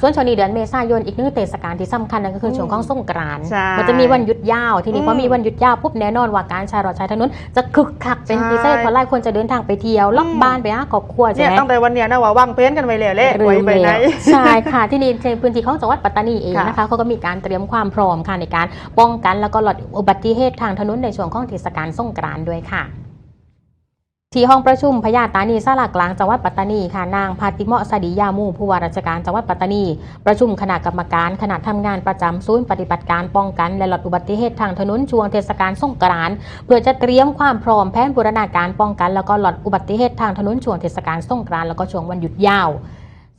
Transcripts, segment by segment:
ส่วนช่วงนี้เดือนเมษายนอีกหนึ่งเทศกาลที่สำคัญนั่นก็คืออืมช่วงของสงกรานต์ใช่มันจะมีวันหยุดยาวทีนี้อืมพอมีวันหยุดยาวปุ๊บแน่นอนว่าการใช้รถใช้ถนนจะคึกคักเป็นใช่พิเศษเพราะหลายคนจะเดินทางไปเที่ยวล็อกอืมบ้านไปหาครอบครัวใช่เนี่ยไหมตั้งแต่วันเนี้ยนะว่าวางเพลนกันไว้แล้วแหละลืไว้มไปไหนแล้วใช่ค่ะที่นี่ในพื้นที่ของจังหวัดปัตตานีเองค่ะนะคะเขาก็มีการเตรียมความพร้อมค่ะในการป้องกันแล้วก็ลดอุบัติเหตุทางถนนในช่วงของเทศกาลสงกรานต์ด้วยค่ะ ที่ห้องประชุมพญาตานีสลากลางจังหวัดปัตตานีค่ะนางพาติเมาะสดียามูผู้ว่าราชการจังหวัดปัตตานี ประชุมคณะกรรมการคณะทำงานประจำศูนย์ปฏิบัติการป้องกัน และลดอุบัติเหตุทางถนนช่วงเทศกาลสงกรานต์เพื่อจะเตรียมความพร้อมแผนบูรณาการป้องกัน แล้วก็ลดอุบัติเหตุทางถนนช่วงเทศกาลสงกรานต์แล้วก็ช่วงวันหยุดยาว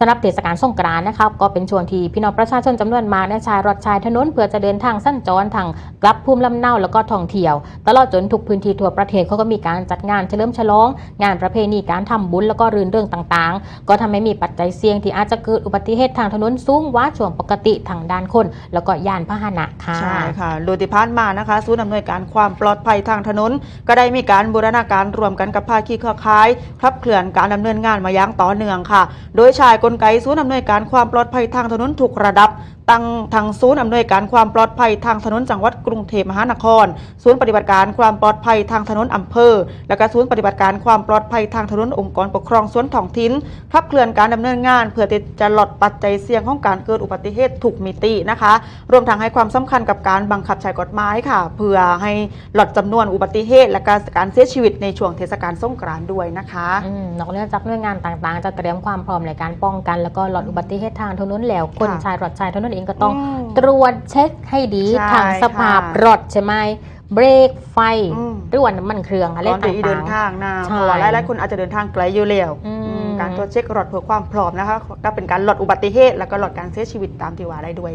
สำหรับเทศกาลสงกรานต์นะครับก็เป็นช่วงที่พี่น้องประชาชนจำนวนมากได้ใช้รถใช้ถนนเพื่อจะเดินทางสั้นจรทางกลับภูมิลำเนาแล้วก็ท่องเที่ยว ตลอดจนทุกพื้นที่ทั่วประเทศเขาก็มีการจัดงานเฉลิมฉลอง งานประเพณีการทำบุญแล้วก็รื่นเรื่องต่างๆ ก็ทำให้มีปัจจัยเสี่ยงที่อาจจะเกิดอุบัติเหตุทางถนนสูงว่าช่วงปกติทางด้านคน แล้วก็ยานพาหนะค่ะใช่ค่ะโดยที่ผ่านมานะคะศูนย์อำนวยการความปลอดภัยทางถนน ก็ได้มีการบูรณาการรวมกันกับภาคีเครือข่ายขับเคลื่อนการดำเนินงานมาอย่างต่อเนื่องค่ะ โดยชายกลไกศูนย์อำนวยการความปลอดภัยทางถนนทุกระดับ ตั้งทางศูนย์อำนวยการความปลอดภัยทางถนนจังหวัดกรุงเทพมหานคร ศูนย์ปฏิบัติการความปลอดภัยทางถนนอำเภอ และก็ศูนย์ปฏิบัติการความปลอดภัยทางถนนองค์กรปกครองส่วนท้องถิ่นขับเคลื่อนการดำเนินงาน เพื่อจะลดปัจจัยเสี่ยงของการเกิดอุบัติเหตุทุกมิตินะคะ รวมทั้งให้ความสำคัญกับการบังคับใช้กฎหมายค่ะ เพื่อให้ลดจำนวนอุบัติเหตุ และการเสียชีวิตในช่วงเทศกาลสงกรานต์ด้วยนะคะอนอกจากจากหน่วยงานต่างๆ จะเตรียมความพร้อมในการป้องกันแล้วก็ลดอุบัติเหตุทางถนนแล้วคนค่ะชายรถชายถนนเองก็ต้องอืมตรวจเช็คให้ดีใช่ทางสภาพค่ะรถใช่ไหมเบรกไฟอืมหรือว่าน้ำมันเครื่องอะไรก่อนต่ที่เดินางทางนะใช่เพราะว่าหลายๆคนอาจจะเดินทางไกลอยู่แล้วอืมอืมการตรวจเช็ครถเพื่อความพร้อมนะคะก็เป็นการลดอุบัติเหตุและก็ลดการเสียชีวิตตามที่ว่าได้ด้วย